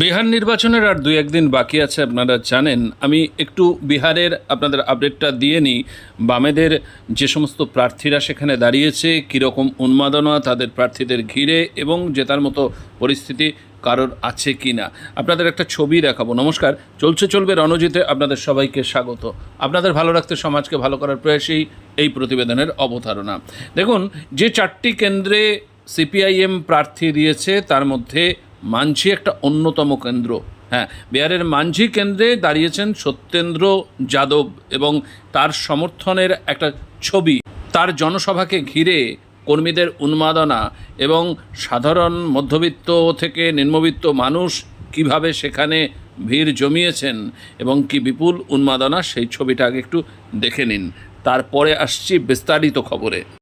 বিহার নির্বাচনের আর দুই একদিন বাকি আছে, আপনারা জানেন। আমি একটু বিহারের আপনাদের আপডেটটা দিয়ে নিই। বামেদের যে সমস্ত প্রার্থীরা সেখানে দাঁড়িয়েছে, কীরকম উন্মাদনা তাদের প্রার্থীদের ঘিরে এবং জেতার মতো পরিস্থিতি কারোর আছে কি না আপনাদের একটা ছবি দেখাবো। নমস্কার, চলছে, চলবে রণজিতে আপনাদের সবাইকে স্বাগত। আপনাদের ভালো রাখতে সমাজকে ভালো করার প্রয়াসেই এই প্রতিবেদনের অবতারণা। দেখুন, যে চারটি কেন্দ্রে সিপিআইএম প্রার্থী দিয়েছে, তার মধ্যে মানঝি একটা অন্যতম কেন্দ্র। হ্যাঁ বিহারের মানঝি কেন্দ্রে দাঁড়িয়েছেন সত্যেন্দ্র যাদব এবং তার সমর্থনের একটা ছবি। তার জনসভাকে ঘিরে কর্মীদের উন্মাদনা এবং সাধারণ মধ্যবিত্ত থেকে নিম্নবিত্ত মানুষ কীভাবে সেখানে ভিড় জমিয়েছেন এবং কি বিপুল উন্মাদনা, সেই ছবিটা আগে একটু দেখে নিন। তারপরে আসছি বিস্তারিত খবরে।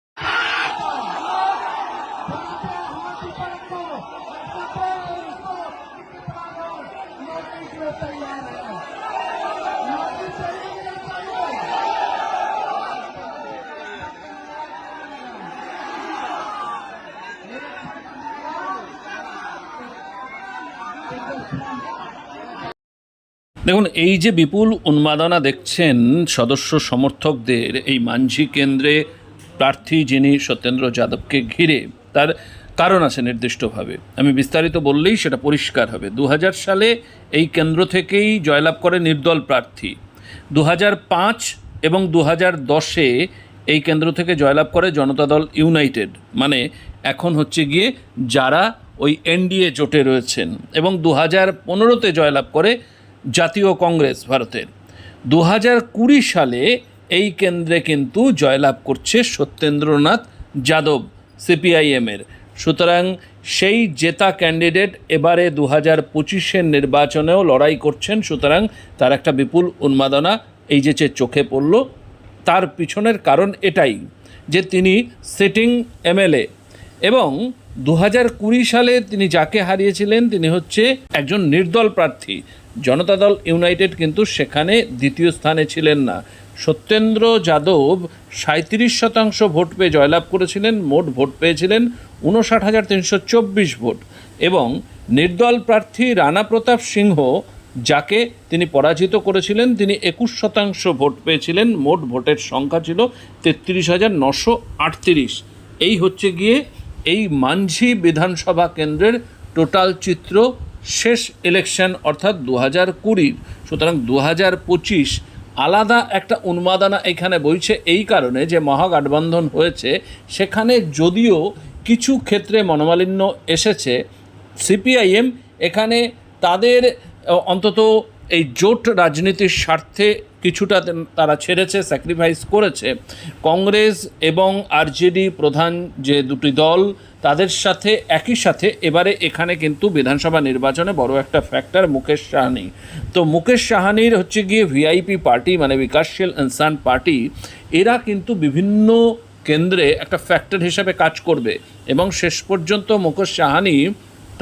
দেখুন, এই যে বিপুল উন্মাদনা দেখছেন সদস্য সমর্থকদের, এই মানঝি কেন্দ্রে প্রার্থী যিনি সত্যেন্দ্র যাদবকে ঘিরে, তার কারণ আছে নির্দিষ্টভাবে। আমি বিস্তারিত বললেই সেটা পরিষ্কার হবে। দু হাজার সালে এই কেন্দ্র থেকেই জয়লাভ করে নির্দল প্রার্থী। দু এবং দু হাজার দশে এই কেন্দ্র থেকে জয়লাভ করে জনতা দল ইউনাইটেড। মানে এখন হচ্ছে গিয়ে যারা ওই এনডিএ জোটে রয়েছেন। এবং দু হাজার পনেরোতে জয়লাভ করে জাতীয় কংগ্রেস ভারতের। দু হাজার কুড়ি সালে এই কেন্দ্রে কিন্তু জয়লাভ করছে সত্যেন্দ্রনাথ যাদব সিপিআইএমের। সুতরাং সেই জেতা ক্যান্ডিডেট এবারে দু হাজার পঁচিশের নির্বাচনেও লড়াই করছেন, সুতরাং তার একটা বিপুল উন্মাদনা এই যে চোখে পড়ল, তার পিছনের কারণ এটাই যে তিনি সিটিং এমএলএ এবং দু কুড়ি সালে তিনি যাকে হারিয়েছিলেন, তিনি হচ্ছে একজন নির্দল প্রার্থী। জনতা দল ইউনাইটেড কিন্তু সেখানে দ্বিতীয় স্থানে ছিলেন না। সত্যেন্দ্র যাদব সাঁত্রিশ শতাংশ ভোট পেয়ে জয়লাভ করেছিলেন, মোট ভোট পেয়েছিলেন উনষাট হাজার তিনশো চব্বিশ ভোট এবং নির্দল প্রার্থী রানা প্রতাপ সিংহ, যাকে তিনি পরাজিত করেছিলেন, তিনি একুশ শতাংশ ভোট পেয়েছিলেন, মোট ভোটের সংখ্যা ছিল তেত্রিশ হাজার নশো আটত্রিশ। এই হচ্ছে গিয়ে এই মানঝি বিধানসভা কেন্দ্রের টোটাল চিত্র শেষ ইলেকশন অর্থাৎ দু হাজার কুড়ির। সুতরাং দু হাজার পঁচিশ আলাদা একটা উন্মাদনা এখানে বইছে এই কারণে যে মহাগঠবন্ধন হয়েছে। সেখানে যদিও কিছু ক্ষেত্রে মনোমালিন্য এসেছে। সিপিআইএম এখানে তাদের, অন্তত এই জোট রাজনীতির স্বার্থে কিছুটা তারা ছেড়েছে স্যাক্রিফাইস করেছে। কংগ্রেস এবং আরজেডি প্রধান যে দুটি দল, তাদের সাথে, একই সাথে এবারে এখানে কিন্তু বিধানসভা নির্বাচনে বড় একটা ফ্যাক্টর মুকেশ সাহানি। তো মুকেশ সাহানির হচ্ছে গিয়ে ভিআইপি পার্টি মানে বিকাশশীল ইনসান পার্টি, এরা কিন্তু বিভিন্ন কেন্দ্রে একটা ফ্যাক্টর হিসাবে কাজ করবে। এবং শেষ পর্যন্ত মুকেশ সাহানি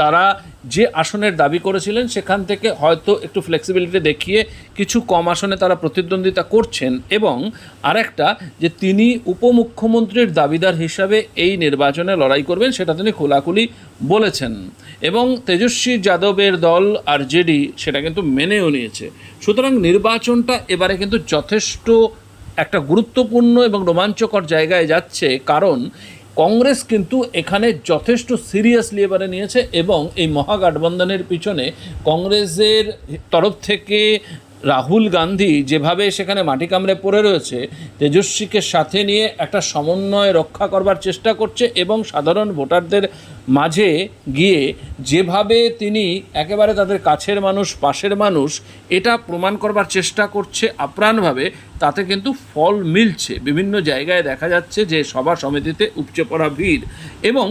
তারা যে আসনের দাবি করেছিলেন সেখান থেকে হয়তো একটু ফ্লেক্সিবিলিটি দেখিয়ে কিছু কম আসনে তারা প্রতিদ্বন্দ্বিতা করছেন এবং আরেকটা যে তিনি উপমুখ্যমন্ত্রীর দাবিদার হিসাবে এই নির্বাচনে লড়াই করবেন সেটা তিনি খোলাখুলি বলেছেন। এবং তেজস্বী যাদবের দল আরজেডি সেটা কিন্তু মেনেও নিয়েছে। সুতরাং নির্বাচনটা এবারে কিন্তু যথেষ্ট একটা গুরুত্বপূর্ণ এবং রোমাঞ্চকর জায়গায় যাচ্ছে। কারণ কংগ্রেস কিন্তু এখানে যথেষ্ট সিরিয়াসলি এবারে নিয়েছে এবং এই মহাগঠবন্ধনের পিছনে কংগ্রেসের তরফ থেকে রাহুল গান্ধী যেভাবে সেখানে মাটি কামড়ে পড়ে রয়েছে, তেজস্বীকে সাথে নিয়ে একটা সমন্বয় রক্ষা করবার চেষ্টা করছে এবং সাধারণ ভোটারদের মাঝে গিয়ে যেভাবে তিনি একেবারে তাদের কাছের মানুষ, পাশের মানুষ, এটা প্রমাণ করবার চেষ্টা করছে আপ্রাণভাবে। তাতে কিন্তু ফল মিলছে। বিভিন্ন জায়গায় দেখা যাচ্ছে যে সভা সমিতিতে উপচে পড়া ভিড় এবং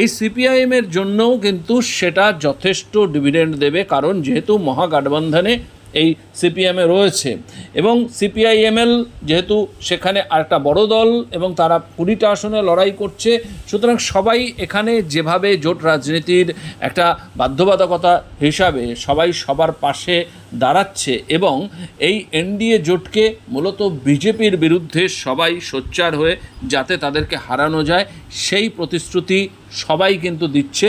এই সিপিআইএমের জন্যও কিন্তু সেটা যথেষ্ট ডিভিডেন্ড দেবে। কারণ যেহেতু মহাগঠবন্ধনে এই সিপিএমে রয়েছে। এবং সিপিআইএমএল যেহেতু সেখানে আরেকটা বড় দল এবং তারা কুড়িটা আসনে লড়াই করছে, সুতরাং সবাই এখানে যেভাবে জোট রাজনীতির একটা বাধ্যবাধকতা হিসাবে সবাই সবার পাশে দাঁড়াচ্ছে এবং এই এনডিএ জোটকে মূলত বিজেপির বিরুদ্ধে সবাই সোচ্চার হয়ে যাতে তাদেরকে হারানো যায়, সেই প্রতিশ্রুতি সবাই কিন্তু দিচ্ছে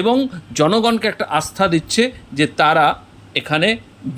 এবং জনগণকে একটা আস্থা দিচ্ছে যে তারা এখানে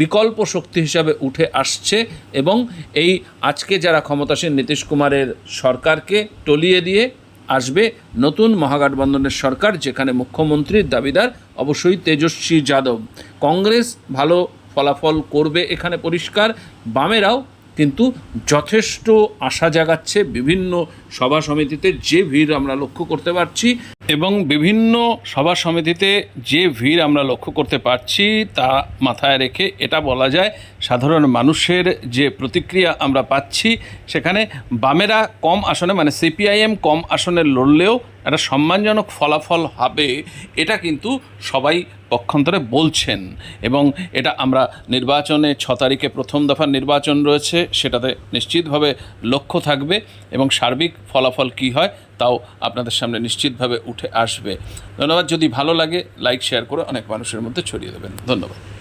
বিকল্প শক্তি হিসাবে উঠে আসছে এবং এই আজকে যারা ক্ষমতাসীন নীতিশ কুমারের সরকারকে টলিয়ে দিয়ে আসবে, নতুন মহাগঠবন্ধনের সরকার, যেখানে মুখ্যমন্ত্রীর দাবিদার, অবশ্যই তেজস্বী যাদব। কংগ্রেস ভালো ফলাফল করবে এখানে পরিষ্কার, বামেরাও কিন্তু যথেষ্ট আশা জাগাচ্ছে বিভিন্ন সভা সমিতিতে যে ভিড় আমরা লক্ষ্য করতে পারছি এবং বিভিন্ন সভা সমিতিতে যে ভিড় আমরা লক্ষ্য করতে পারছি তা মাথায় রেখে এটা বলা যায় সাধারণ মানুষের যে প্রতিক্রিয়া আমরা পাচ্ছি, সেখানে বামেরা কম আসনে মানে সিপিআইএম কম আসনে লড়লেও একটা সম্মানজনক ফলাফল হবে, এটা কিন্তু সবাই পক্ষান্তরে বলছেন এবং এটা আমরা নির্বাচনে ছ তারিখে প্রথম দফার নির্বাচন রয়েছে, সেটাতে নিশ্চিতভাবে লক্ষ্য থাকবে এবং সার্বিক ফলাফল কি হয় তাও আপনাদের সামনে নিশ্চিতভাবে উঠে আসবে। ধন্যবাদ, যদি ভালো লাগে, লাইক, শেয়ার করে অনেক মানুষের মধ্যে ছড়িয়ে দেবেন। ধন্যবাদ।